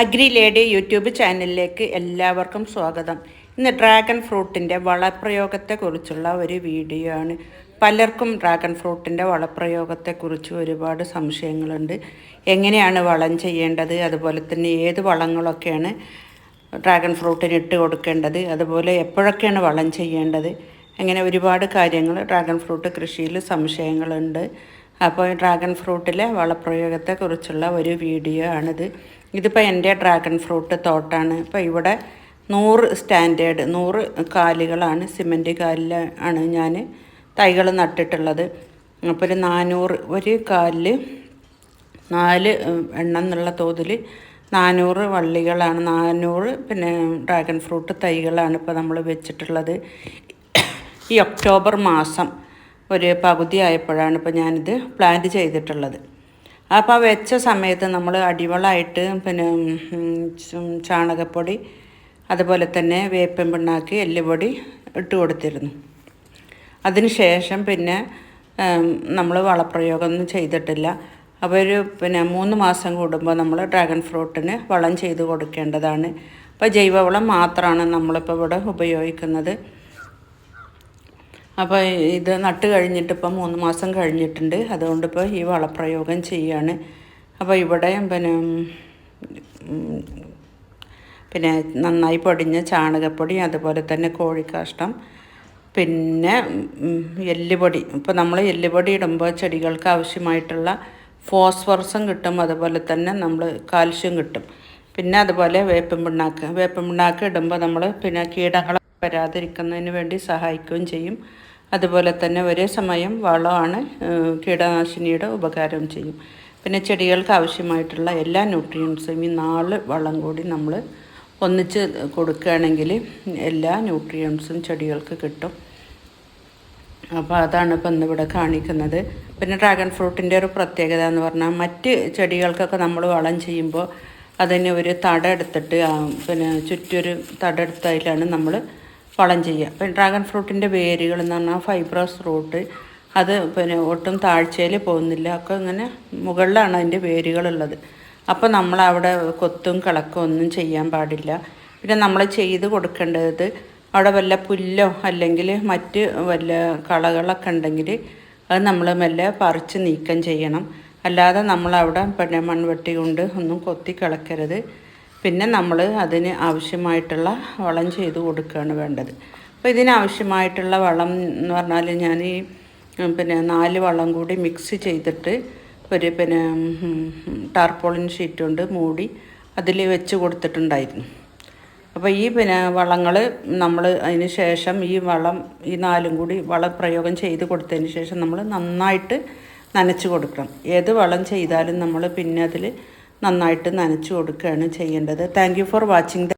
Agri lady YouTube ചാനലിലേക്ക് എല്ലാവർക്കും സ്വാഗതം. ഇന്ന് ഡ്രാഗൺ ഫ്രൂട്ടിന്റെ വളപ്രയോഗത്തെക്കുറിച്ചുള്ള ഒരു വീഡിയോ ആണ് പലർക്കും ഡ്രാഗൺ ഫ്രൂട്ടിന്റെ വളപ്രയോഗത്തെക്കുറിച്ച് ഒരുപാട് സംശയങ്ങളുണ്ട്. എങ്ങനെയാണ് വളം ചെയ്യേണ്ടത്? അതുപോലെ തന്നെ ഏത് വളങ്ങളൊക്കെയാണ് ഡ്രാഗൺ ഫ്രൂട്ടിന് ഇട്ട് കൊടുക്കേണ്ടത്? അതുപോലെ എപ്പോഴൊക്കെയാണ് വളം ചെയ്യേണ്ടത്? അങ്ങനെ ഒരുപാട് കാര്യങ്ങൾ ഡ്രാഗൺ ഫ്രൂട്ട് കൃഷിയിൽ സംശയങ്ങളുണ്ട്. അപ്പോൾ ഡ്രാഗൺ ഫ്രൂട്ടിലെ വളപ്രയോഗത്തെക്കുറിച്ചുള്ള ഒരു വീഡിയോ ആണിത്. ഇതിപ്പോൾ എന്റെ ഡ്രാഗൺ ഫ്രൂട്ട് തോട്ടാണ്. ഇപ്പോൾ ഇവിടെ നൂറ് സ്റ്റാൻഡേർഡ് നൂറ് കാലുകളാണ്. സിമന്റ് കാലിൽ ആണ് ഞാൻ തൈകൾ നട്ടിട്ടുള്ളത്. അപ്പോൾ ഒരു നാനൂറ് ഒരു കാലിൽ നാല് എണ്ണം എന്നുള്ള തോതിൽ നാനൂറ് വള്ളികളാണ്. നാനൂറ് പിന്നെ ഡ്രാഗൺ ഫ്രൂട്ട് തൈകളാണ് ഇപ്പോൾ നമ്മൾ വെച്ചിട്ടുള്ളത്. ഈ ഒക്ടോബർ മാസം ഒരു പകുതി ആയപ്പോഴാണ് ഇപ്പോൾ ഞാനിത് പ്ലാന്റ് ചെയ്തിട്ടുള്ളത്. അപ്പോൾ വെച്ച സമയത്ത് നമ്മൾ അടിവളമായിട്ട് പിന്നെ ചാണകപ്പൊടി അതുപോലെ തന്നെ വേപ്പൻ പിണ്ണാക്ക് എല്ലുപൊടി ഇട്ട് കൊടുത്തിരുന്നു. അതിനുശേഷം പിന്നെ നമ്മൾ വളപ്രയോഗമൊന്നും ചെയ്തിട്ടില്ല. അപ്പോൾ ഒരു പിന്നെ മൂന്ന് മാസം കൂടുമ്പോൾ നമ്മൾ ഡ്രാഗൺ ഫ്രൂട്ടിന് വളം ചെയ്ത് കൊടുക്കേണ്ടതാണ്. അപ്പോൾ ജൈവവളം മാത്രമാണ് നമ്മളിപ്പോൾ ഇവിടെ ഉപയോഗിക്കുന്നത്. അപ്പോൾ ഇത് നട്ട് കഴിഞ്ഞിട്ട് ഇപ്പം മൂന്ന് മാസം കഴിഞ്ഞിട്ടുണ്ട്. അതുകൊണ്ട് ഇപ്പോൾ ഈ വളപ്രയോഗം ചെയ്യാണ്. അപ്പോൾ ഇവിടെ പിന്നെ പിന്നെ നന്നായി പൊടിഞ്ഞ ചാണകപ്പൊടി അതുപോലെ തന്നെ കോഴിക്കാഷ്ടം പിന്നെ എല്ലുപൊടി. ഇപ്പോൾ നമ്മൾ എല്ലുപൊടി ഇടുമ്പോൾ ചെടികൾക്ക് ആവശ്യമായിട്ടുള്ള ഫോസ്ഫറസും കിട്ടും. അതുപോലെ തന്നെ നമ്മൾ കാൽഷ്യം കിട്ടും. പിന്നെ അതുപോലെ വേപ്പൻ പിണ്ണാക്ക്. വേപ്പൻ പിണ്ണാക്ക് ഇടുമ്പോൾ നമ്മൾ പിന്നെ കീടങ്ങൾ വരാതിരിക്കുന്നതിന് വേണ്ടി സഹായിക്കുകയും ചെയ്യും. അതുപോലെ തന്നെ ഒരേ സമയം വളമാണ് കീടനാശിനിയുടെ ഉപകാരം ചെയ്യും. പിന്നെ ചെടികൾക്ക് ആവശ്യമായിട്ടുള്ള എല്ലാ ന്യൂട്രിയൻസും ഈ നാല് വളം കൂടി നമ്മൾ ഒന്നിച്ച് കൊടുക്കുകയാണെങ്കിൽ എല്ലാ ന്യൂട്രിയൻസും ചെടികൾക്ക് കിട്ടും. അപ്പോൾ അതാണ് ഇപ്പം ഇന്നിവിടെ കാണിക്കുന്നത്. പിന്നെ ഡ്രാഗൺ ഫ്രൂട്ടിന്റെ ഒരു പ്രത്യേകത എന്ന് പറഞ്ഞാൽ മറ്റ് ചെടികൾക്കൊക്കെ നമ്മൾ വളം ചെയ്യുമ്പോൾ അതിന് ഒരു തട എടുത്തിട്ട് പിന്നെ ചുറ്റൊരു തട എടുത്തതിലാണ് നമ്മൾ വളം ചെയ്യുക. അപ്പം ഡ്രാഗൺ ഫ്രൂട്ടിന്റെ വേരുകൾ എന്ന് പറഞ്ഞാൽ ഫൈബ്രസ് റൂട്ട് അത് പിന്നെ ഒട്ടും താഴ്ചയിൽ പോകുന്നില്ല. ഒക്കെ ഇങ്ങനെ മുകളിലാണ് അതിന്റെ വേരുകളുള്ളത് അപ്പോൾ നമ്മൾ അവിടെ കൊത്തും കിളക്കും ഒന്നും ചെയ്യാൻ പാടില്ല. പിന്നെ നമ്മൾ ചെയ്ത് കൊടുക്കേണ്ടത് അവിടെ വല്ല പുല്ലോ അല്ലെങ്കിൽ മറ്റ് വല്ല കളകളൊക്കെ ഉണ്ടെങ്കിൽ അത് നമ്മൾ മെല്ലെ പറിച്ച് നീക്കം ചെയ്യണം. അല്ലാതെ നമ്മളവിടെ പിന്നെ മൺവെട്ടി കൊണ്ട് ഒന്നും കൊത്തി കിളക്കരുത്. പിന്നെ നമ്മൾ അതിന് ആവശ്യമായിട്ടുള്ള വളം ചെയ്ത് കൊടുക്കുകയാണ് വേണ്ടത്. അപ്പോൾ ഇതിനാവശ്യമായിട്ടുള്ള വളം എന്ന് പറഞ്ഞാൽ ഞാൻ ഈ പിന്നെ നാല് വളം കൂടി മിക്സ് ചെയ്തിട്ട് ഒരു പിന്നെ ടാർപോളിൻ ഷീറ്റ് കൊണ്ട് മൂടി അതിൽ വെച്ച് കൊടുത്തിട്ടുണ്ടായിരുന്നു. അപ്പോൾ ഈ പിന്നെ വളങ്ങൾ നമ്മൾ അതിന് ശേഷം ഈ വളം ഈ നാലും കൂടി വളപ്രയോഗം ചെയ്ത് കൊടുത്തതിന് ശേഷം നമ്മൾ നന്നായിട്ട് നനച്ച് കൊടുക്കണം. ഏത് വളം ചെയ്താലും നമ്മൾ പിന്നെ അതിൽ നന്നായിട്ട് നനച്ചു കൊടുക്കുകയാണ് ചെയ്യേണ്ടത്. Thank for watching